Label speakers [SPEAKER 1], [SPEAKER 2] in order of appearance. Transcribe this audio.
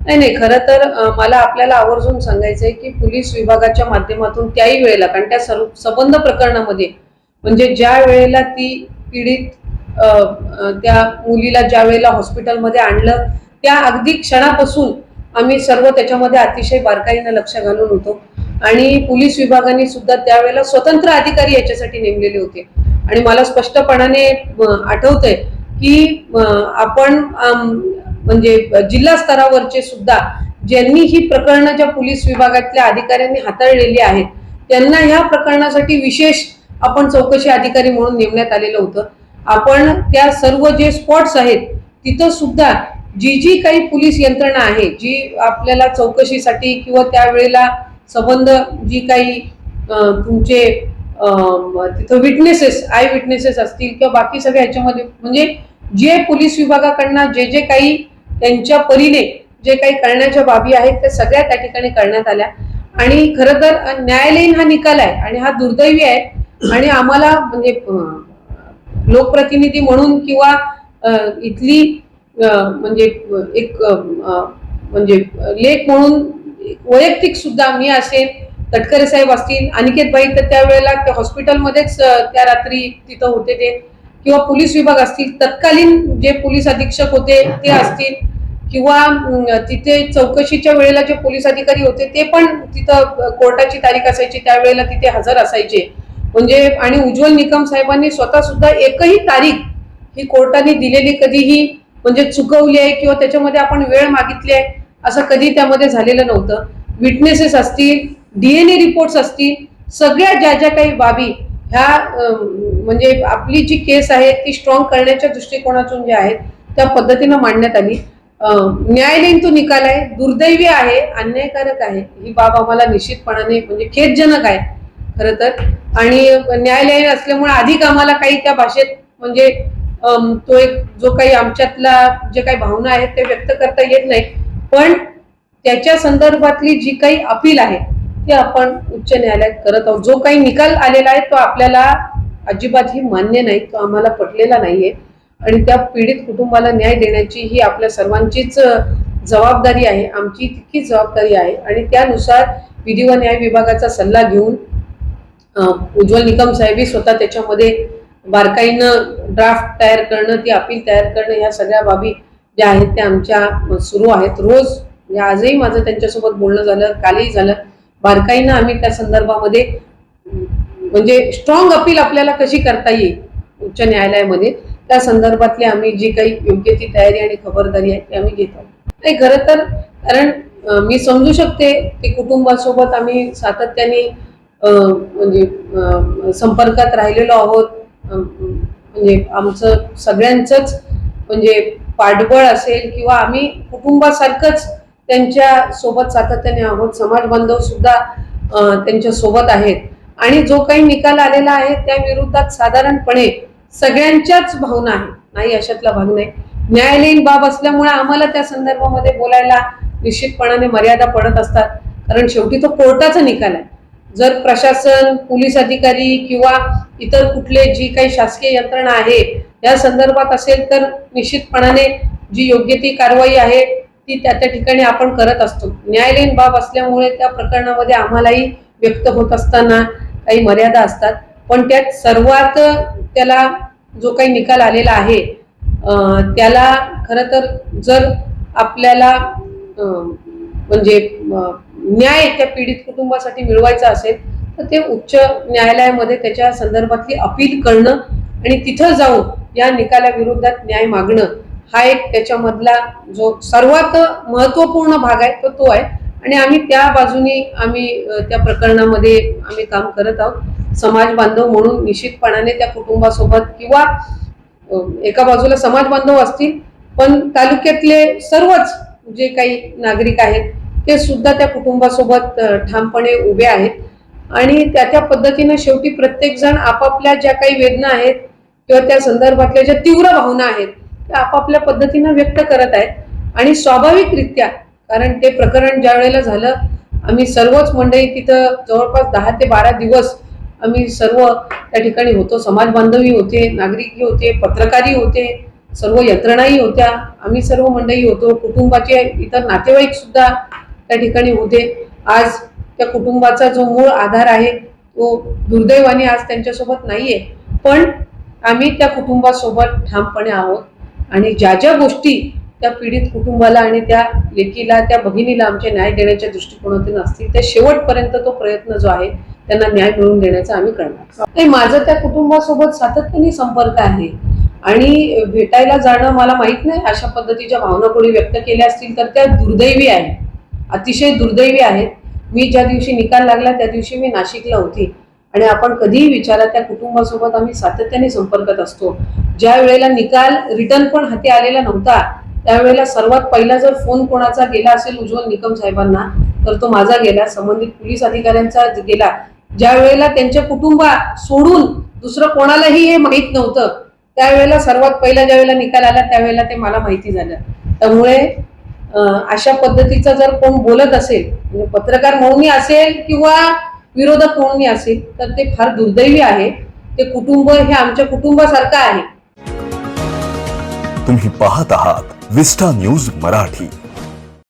[SPEAKER 1] नाही नाही खरं तर मला आपल्याला आवर्जून सांगायचं आहे की पोलीस विभागाच्या माध्यमातून त्याही वेळेला कारण त्या सर्व संबंध प्रकरणामध्ये म्हणजे ज्या वेळेला ती पीडित त्या मुलीला ज्या वेळेला हॉस्पिटलमध्ये आणलं त्या अगदी क्षणापासून आम्ही सर्व त्याच्यामध्ये अतिशय बारकाईनं लक्ष घालून होतो. आणि पोलीस विभागाने सुद्धा त्यावेळेला स्वतंत्र अधिकारी याच्यासाठी नेमलेले होते. आणि मला स्पष्टपणाने आठवतंय की आपण म्हणजे जिल्हा स्तरावरचे सुद्धा ज्यांनी ही प्रकरणं ज्या पोलीस विभागातल्या अधिकाऱ्यांनी हाताळलेली आहेत त्यांना ह्या प्रकरणासाठी विशेष आपण चौकशी अधिकारी म्हणून नेमण्यात आलेलं होतं. आपण त्या सर्व जे स्पॉट्स आहेत तिथं सुद्धा जी जी काही पोलीस यंत्रणा आहे जी आपल्याला चौकशीसाठी किंवा त्यावेळेला संबंध जी काही तुमचे तिथं विटनेसेस आय विटनेसेस असतील किंवा बाकी सगळ्या ह्याच्यामध्ये म्हणजे जे पोलीस विभागाकडनं जे जे काही त्यांच्या परीने जे काही करण्याच्या बाबी आहेत त्या सगळ्या त्या ठिकाणी करण्यात आल्या. आणि खरं तर न्यायालयीन हा निकाल आहे आणि हा दुर्दैवी आहे. आणि आम्हाला म्हणजे लोकप्रतिनिधी म्हणून किंवा इथली म्हणजे एक म्हणजे लेख म्हणून वैयक्तिक सुद्धा मी असेल तटकरे साहेब असतील अनिकेत भाई तर त्यावेळेला त्या हॉस्पिटलमध्येच त्या रात्री तिथं होते ते. किंवा पोलीस विभाग असतील तत्कालीन जे पोलीस अधीक्षक होते ते असतील. किंवा तिथे चौकशीच्या वेळेला जे पोलीस अधिकारी होते ते पण तिथं कोर्टाची तारीख असायची त्यावेळेला तिथे हजर असायचे. म्हणजे आणि उज्ज्वल निकम साहेबांनी स्वतः सुद्धा एकही तारीख ही कोर्टाने दिलेली कधीही म्हणजे चुकवली आहे किंवा त्याच्यामध्ये आपण वेळ मागितली आहे असं कधी त्यामध्ये झालेलं नव्हतं. विटनेसेस असतील डीएनए रिपोर्ट्स असतील सगळ्या ज्या ज्या काही बाबी ह्या म्हणजे आपली जी केस आहे ती स्ट्रॉंग करण्याच्या दृष्टिकोनातून ज्या आहेत त्या पद्धतीनं मांडण्यात आली. न्यायालयीन तो निकाल आहे दुर्दैवी आहे अन्यायकारक आहे ही बाब आम्हाला निश्चितपणाने म्हणजे खेदजनक आहे खरं तर. आणि न्यायालयीन असल्यामुळे अधिक आम्हाला काही त्या भाषेत म्हणजे तो एक जो काही आमच्यातला जे काही भावना आहेत ते व्यक्त करता येत नाही. पण त्याच्या संदर्भातली जी काही अपील आहे ती आपण उच्च न्यायालयात करत आहोत. जो काही निकाल आलेला आहे तो आपल्याला अजिबातही मान्य नाही तो आम्हाला पटलेला नाहीये. आणि त्या पीडित कुटुंबाला न्याय देण्याची ही आपल्या सर्वांचीच जबाबदारी आहे. आमची तितकीच जबाबदारी आहे. आणि त्यानुसार विधी व न्याय विभागाचा सल्ला घेऊन उज्ज्वल निकम साहेबही स्वतः त्याच्यामध्ये बारकाईनं ड्राफ्ट तयार करणं ती अपील तयार करणं ह्या सगळ्या बाबी ज्या आहेत त्या आमच्या सुरू आहेत. रोज या आजही माझं त्यांच्यासोबत बोलणं झालं कालही झालं. बारकाईनं आम्ही त्या संदर्भामध्ये म्हणजे स्ट्रॉंग अपील आपल्याला कशी करता येईल उच्च न्यायालयामध्ये? त्या संदर्भातली आम्ही जी काही योग्य ती तयारी आणि खबरदारी आहे ती आम्ही घेत. आहोत नाही खरं तर कारण मी समजू शकते की कुटुंबासोबत आम्ही सातत्याने म्हणजे संपर्कात राहिलेलो आहोत. म्हणजे आमचं सगळ्यांचंच म्हणजे पाठबळ असेल किंवा आम्ही कुटुंबासारखंच त्यांच्यासोबत सातत्याने आहोत. समाज बांधव सुद्धा त्यांच्यासोबत आहेत. आणि जो काही निकाल आलेला आहे त्या विरोधात साधारणपणे सगळ्यांच्याच भावना आहे नाही अशातला भाग नाही. न्यायालयीन बाब असल्यामुळे आम्हाला त्या संदर्भामध्ये बोलायला निश्चितपणाने मर्यादा पडत असतात. कारण शेवटी तो कोर्टाचा निकाल आहे. जर प्रशासन पोलीस अधिकारी किंवा इतर कुठले जी काही शासकीय यंत्रणा आहे या संदर्भात असेल तर निश्चितपणाने जी योग्य ती कारवाई आहे ती त्या त्या ठिकाणी आपण करत असतो. न्यायालयीन बाब असल्यामुळे त्या प्रकरणामध्ये आम्हालाही व्यक्त होत असताना काही मर्यादा असतात. पण त्यात सर्वात त्याला जो काही निकाल आलेला आहे त्याला खरं तर जर आपल्याला म्हणजे न्याय त्या पीडित कुटुंबासाठी मिळवायचा असेल तर ते उच्च न्यायालयामध्ये त्याच्या संदर्भातली अपील करणं आणि तिथं जाऊन या निकालाविरोधात न्याय मागणं हा एक त्याच्यामधला जो सर्वात महत्त्वपूर्ण भाग आहे तो तो आहे. आणि आम्ही त्या बाजूनी आम्ही त्या प्रकरणामध्ये आम्ही काम करत आहोत. समाज बांधव म्हणून निश्चितपणाने त्या कुटुंबासोबत किंवा एका बाजूला समाज बांधव असतील पण तालुक्यातले सर्वच जे काही नागरिक आहेत ते सुद्धा त्या कुटुंबासोबत ठामपणे उभे आहेत. आणि त्या त्या पद्धतीनं शेवटी प्रत्येक जण आपापल्या ज्या काही वेदना आहेत किंवा त्या संदर्भातल्या ज्या तीव्र भावना आहेत त्या आपापल्या पद्धतीनं व्यक्त करत आहेत. आणि स्वाभाविकरित्या कारण ते प्रकरण ज्या वेळेला झालं आम्ही सर्वच मंडळी तिथं जवळपास दहा ते बारा दिवस आम्ही सर्व त्या ठिकाणी होतो. समाज बांधवी होते नागरिकही होते पत्रकारही होते सर्व यंत्रणाही होत्या. आम्ही सर्व मंडळी होतो. कुटुंबाचे इतर नातेवाईक सुद्धा त्या ठिकाणी होते. आज त्या कुटुंबाचा जो मूळ आधार आहे तो दुर्दैवाने आज त्यांच्यासोबत नाही आहे पण आम्ही त्या कुटुंबासोबत ठामपणे आहोत. आणि ज्या ज्या गोष्टी त्या पीडित कुटुंबाला आणि त्या लेकीला त्या भगिनीला आमचे न्याय देण्याच्या दृष्टिकोनातून असतील त्या शेवटपर्यंत तो प्रयत्न जो आहे त्यांना न्याय मिळवून देण्याचा आम्ही करणार. नाही माझं त्या कुटुंबासोबत सातत्याने संपर्क आहे. आणि भेटायला जाणं मला माहीत नाही. अशा पद्धतीच्या भावना कोणी व्यक्त केल्या असतील तर त्या दुर्दैवी आहेत. अतिशय दुर्दैवी आहेत. मी ज्या दिवशी निकाल लागला त्या दिवशी मी नाशिकला होती. आणि आपण कधीही विचारा त्या कुटुंबासोबत आम्ही सातत्याने संपर्कात असतो. ज्या वेळेला निकाल रिटर्न पण हाती आलेला नव्हता त्यावेळेला सर्वात पहिला जर फोन कोणाचा गेला असेल उज्ज्वल निकम साहेबांना तर तो माझा गेला. संबंधित पोलीस अधिकाऱ्यांचा गेला. ज्या वेळेला त्यांच्या कुटुंबा सोडून दुसरं कोणालाही हे माहीत नव्हतं त्यावेळेला सर्वात पहिला ज्या वेळेला निकाल आला त्यावेळेला ते मला माहिती झालं. त्यामुळे अशा पद्धतीचा जर कोण बोलत असेल म्हणजे पत्रकार म्हणूनही असेल किंवा विरोधक म्हणूनही असेल तर ते फार दुर्दैवी आहे. ते कुटुंब हे आमच्या कुटुंबासारखं आहे.
[SPEAKER 2] तुम्ही पाहत आहात विस्टा न्यूज मराठी.